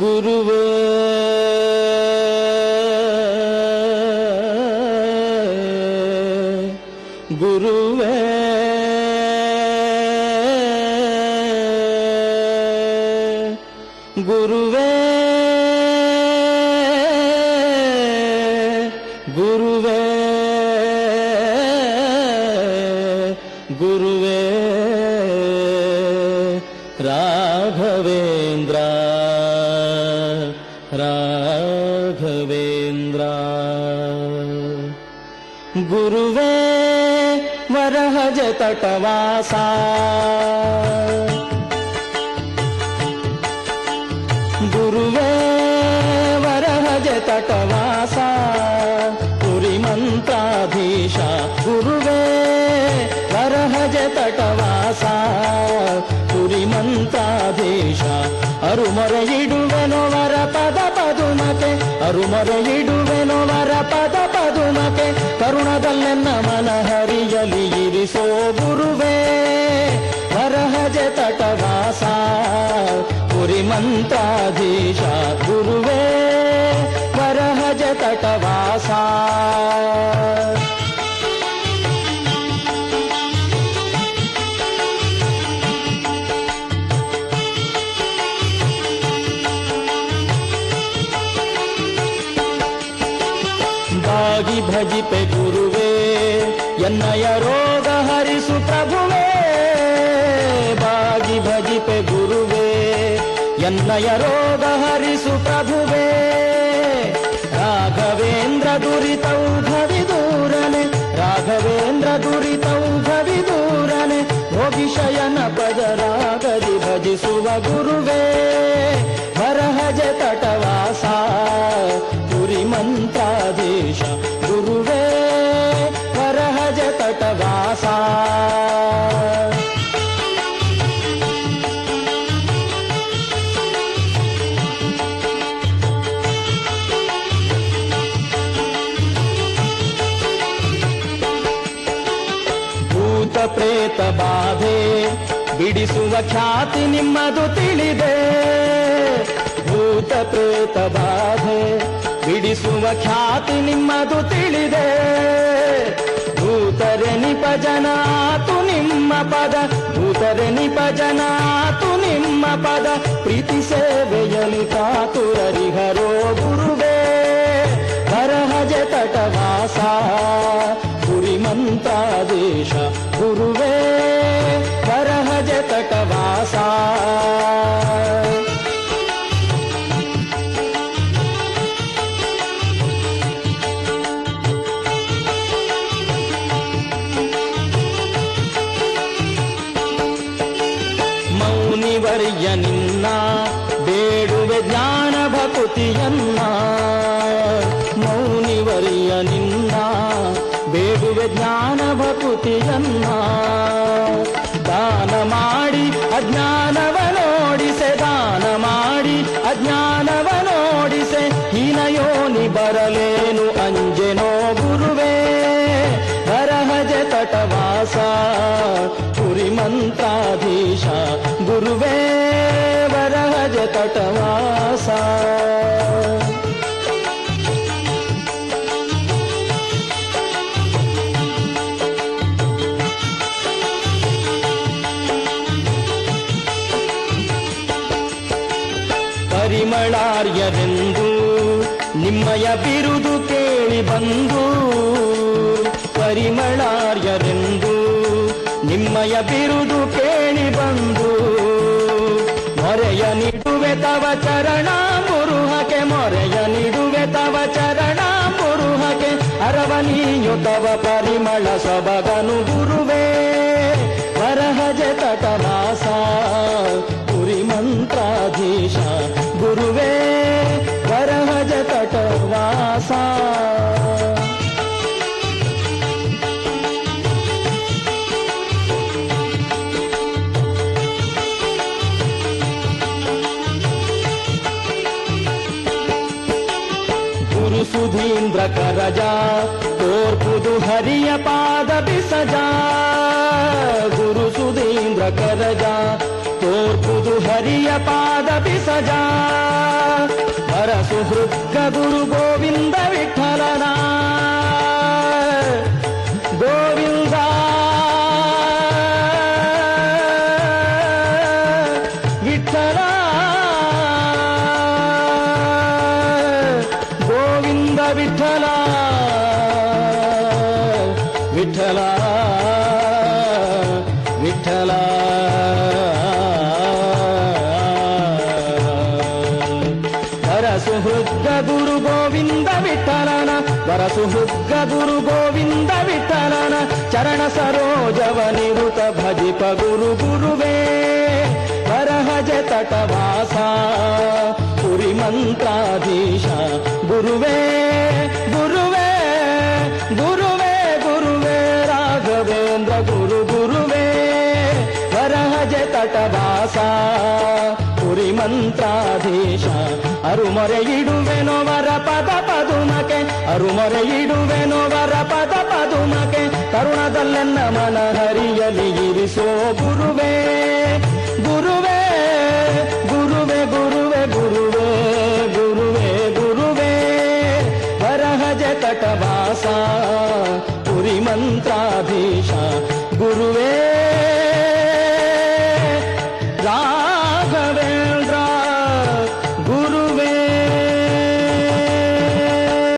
குருவே குருவே गुरुवे गुरुवे गुरुवे राघवेन्द्र राघवेन्द्र गुरुवे वरहज तटवासा। ಗುರುವೇ, ವರಹಜ ತಟವಾಸ ಗುರುವೇ ವರಹಜ ತಟವಾಸ ಪುರಿ ಮಂತ್ರಾಧೀಶ ಗುರುವೇ, ವರಹಜ ತಟವಾಸ ಪುರಿ ಮಂತ್ರಾಧೀಶ ಅರುಮೊರೆ ಇಡುವೆನೋ ವರ ಪದ ಪದುಮತೆ ಅರುಮೊರೆ ಇಡುವೆನೋ ವರ ಪದ ಪದುಮತೆ ಕರುಣದಲ್ಲೆನ್ನ ಮನ ಹರಿಯಲಿ ಇರಿಸೋ ಗುರುವೇ, ವರಹಜ ತಟವಾಸ मन्त्राधीशा गुरुवे वरहजतटवासा भजिपे गुरुवे यन्नय रोग हरिसु प्रभु न्दयरोग हरिसु प्रभुवे राघवेन्द्र दुरितौ भविदूरन् राघवेन्द्र दुरितौ भविदूरन् भोविषयन भजरागदि भजिसुव गुरुवे हर हजतटवासा गुरिमन्तादीश गुरु ಬಿಡಿಸುವ ಖ್ಯಾತಿ ನಿಮ್ಮದು ತಿಳಿದೆ. ಭೂತ ಪ್ರೇತ ಬಾಧೆ ಬಿಡಿಸುವ ಖ್ಯಾತಿ ನಿಮ್ಮದು ತಿಳಿದೆ. ಭೂತರೆ ನಿಪಜನಾತು ನಿಮ್ಮ ಪದ, ಭೂತರೆ ನಿಪಜನಾತು ನಿಮ್ಮ ಪದ. ಪ್ರೀತಿ ಸೇವೆಯಲಿ ಕಾತುರರಿಹರೋ ಗುರುವೇ ಬರಹಜ ತಟವಾಸ ಪುರಿ ಮಂತ್ರಾದೇಶ ಗುರುವೇ. ಹರಹಜ ತಟವಾಸ ಮೌನಿವರ್ಯ ನಿನ್ನ ಬೇಡುವೆ ಜ್ಞಾನ ಭಕುತಿಯನ್ನ ಮೌನಿವರ್ಯ ನಿನ್ನ ಬೇಡುವೆ ಜ್ಞಾನ ಭಕುತಿಯನ್ನ ದಾನ ಮಾಡಿ ಅಜ್ಞಾನವನೋಡಿಸೆ ದಾನ ಮಾಡಿ ಅಜ್ಞಾನವನೋಡಿಸೆ ಹೀನಯೋನಿ ಬರಲೇನು ಅಂಜೆನೋ ಗುರುವೇ ಹರಹಜ ತಟವಾಸ ಪುರಿ ಮಂತ್ರಾಧೀಶ ಗುರುವೇ ವರಹಜ ತಟವಾಸ ಪರಿಮಳಾರ್ಯರೆಂದು ನಿಮ್ಮಯ ಬಿರುದು ಕೇಳಿ ಬಂದು ಪರಿಮಳಾರ್ಯರೆಂದು ನಿಮ್ಮಯ ಬಿರುದು ಕೇಳಿ ಬಂದು, ಮೊರೆಯ ನಿಡುವೆ ತವ ಚರಣ ಮುರುಹಕೆ, ಮೊರೆಯ ನಿಡುವೆ ತವ ಚರಣ ಮುರುಹಕೆ, ಅರವನಿಯು ತವ ಪರಿಮಳ ಸೊಬಗನು ಗುರುವೇ. ಹರಿಯ ಪಾದ ಬಿಸಜಾ ಗುರು ಸುಧೀಂದ್ರ ಕರಜಾ ತೋರ್ಪುದು ಹರಿಯ ಪಾದ ಬಿಸಜಾ ಹರ ಸುಹೃದ್ಗ ಗುರು ಗೋವಿಂದ ವಿಠಲನಾ விட்டலா విఠలా విఠలా. వరసుహృగ్గ గురు గోవింద విఠలన వరసుహృగ్గ గురు గోవింద విఠలన చరణ సరోజవ నిరుత భజిప గురు గురువే. వరహజ తటవాస పురి మంత్రాధీశ గురువే. ಗಜ ತಟವಾಸ ಪುರಿ ಮಂತ್ರಾಧೀಶ ಅರುಮೊರೆ ಇಡುವೆನೋ ವರ ಪದ ಪದುಮಕೆ ಅರುಮೊರೆ ಇಡುವೆನೋ ವರ ಪದ ಪದುಮಕೆ, ತರುಣದಲ್ಲೆನ್ನ ಮನ ಹರಿಯಲಿ ಇರಿಸೋ ಗುರುವೇ ಗುರುವೇ, ಗುರುವೆ ಗುರುವೆ, ಗುರುವೇ ಗುರುವೇ, ಗುರುವೆ. ವರಹಜ ತಟವಾಸ ಪುರಿ ಮಂತ್ರಾಧೀಶ, ಗುರುವೇ.